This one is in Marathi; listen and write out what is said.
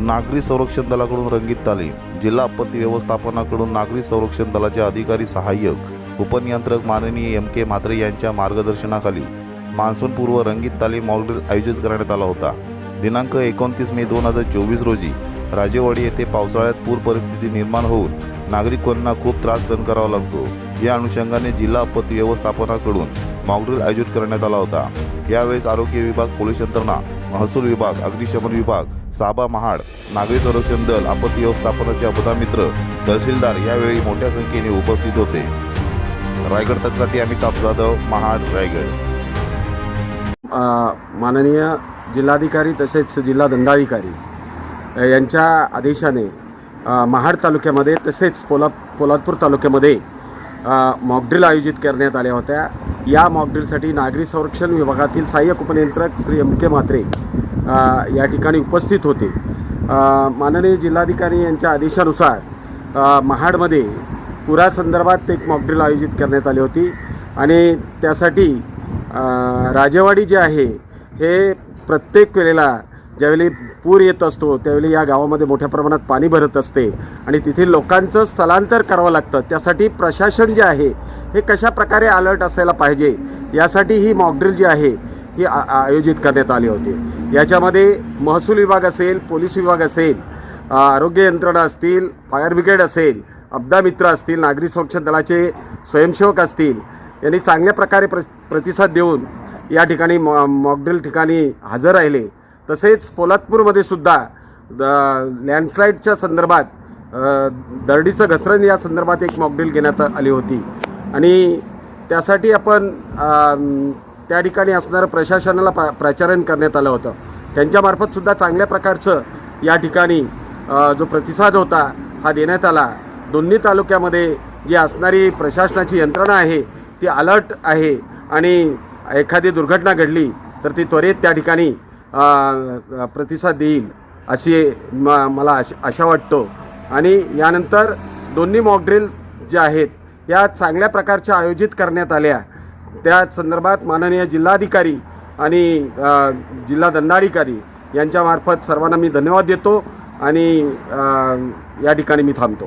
नागरी संरक्षण दलाकडून रंगीत तालीम जिल्हा आपत्ती व्यवस्थापनाकडून नागरी संरक्षण दलाचे अधिकारी सहाय्यक उपनियंत्रक माननीय एम के म्हात्रे यांच्या मार्गदर्शनाखाली मान्सूनपूर्व रंगीत तालीम मॉकड्रिल आयोजित करण्यात आला होता. दिनांक एकोणतीस मे दोन हजार चोवीस रोजी राजेवाडी येथे पावसाळ्यात पूर परिस्थिती निर्माण होऊन नागरिकांना खूप त्रास सहन करावा लागतो. या अनुषंगाने जिल्हा आपत्ती व्यवस्थापनाकडून मॉकड्रिल आयोजित करण्यात आला होता. यावेळेस आरोग्य विभाग पोलीस यंत्रणा महसूल विभाग अग्निशमन विभाग साबा महाड नागरी संरक्षण दल आपत्ती व्यवस्थापनाचे अपदामित्र तहसीलदार यावेळी मोठ्या संख्येने उपस्थित होते. रायगड तकसाठी अमिताभ जाधव महाड रायगड. माननीय जिल्हाधिकारी तसेच जिल्हा दंडाधिकारी यांच्या आदेशाने महाड तालुक्यामध्ये तसेच पोला पोलादपूर तालुक्यामध्ये मॉकड्रिल आयोजित करण्यात आल्या होत्या. या मॉकड्रिलसाठी नागरी संरक्षण विभागातील सहाय्यक उपनियंत्रक श्री एम के म्हात्रे या ठिकाणी उपस्थित होते. माननीय जिल्हाधिकारी यांच्या आदेशानुसार महाडमध्ये पुरासंदर्भात एक मॉकड्रिल आयोजित करण्यात आली होती आणि त्यासाठी राजेवाडी जे आहे हे प्रत्येक वेळेला ज्यावेळी पूर येत असतो त्यावेळी या गावामध्ये मोठ्या प्रमाणात पाणी भरत असते आणि तिथे लोकांचं स्थलांतर करावं लागतं. त्यासाठी प्रशासन जे आहे हे कशा प्रकारे अलर्ट असायला पाहिजे? यासाठी ही मॉकड्रिल जी आहे ही आ- आयोजित करण्यात आली होती. याच्यामध्ये महसूल विभाग असेल पोलीस विभाग असेल आरोग्य यंत्रणा असतील फायर ब्रिगेड असेल आपदा मित्र असतील नागरी संरक्षण दलाचे स्वयंसेवक असतील यांनी चांगल्या प्रकारे प्र प्रतिसाद देऊन या ठिकाणी मॉ मॉकड्रिल ठिकाणी हजर राहिले. तसेच पोलादपूरमध्ये सुद्धा द- लँडस्लाईडच्या संदर्भात दरडीचं घसरण या संदर्भात एक मॉकड्रिल घेण्यात आली होती. आणि त्यासाठी आपण त्या ठिकाणी असणारं प्रशासनाला प्रा प्राचारण करण्यात आलं होतं. त्यांच्यामार्फतसुद्धा चांगल्या प्रकारचं या ठिकाणी जो प्रतिसाद होता हा देण्यात आला. दोन्ही तालुक्यामध्ये जी असणारी प्रशासनाची यंत्रणा आहे ती अलर्ट आहे आणि एखादी दुर्घटना घडली तर ती त्वरित त्या ठिकाणी प्रतिसाद देईल अशी म मला आश आशा वाटतो. आणि यानंतर दोन्ही मॉकड्रिल जे आहेत या चांगल्या प्रकारच्या आयोजित करण्यात आल्या. त्या संदर्भात माननीय जिल्हाधिकारी आणि जिल्हा दंडाधिकारी यांच्यामार्फत सर्वांना मी धन्यवाद देतो आणि या ठिकाणी मी थांबतो.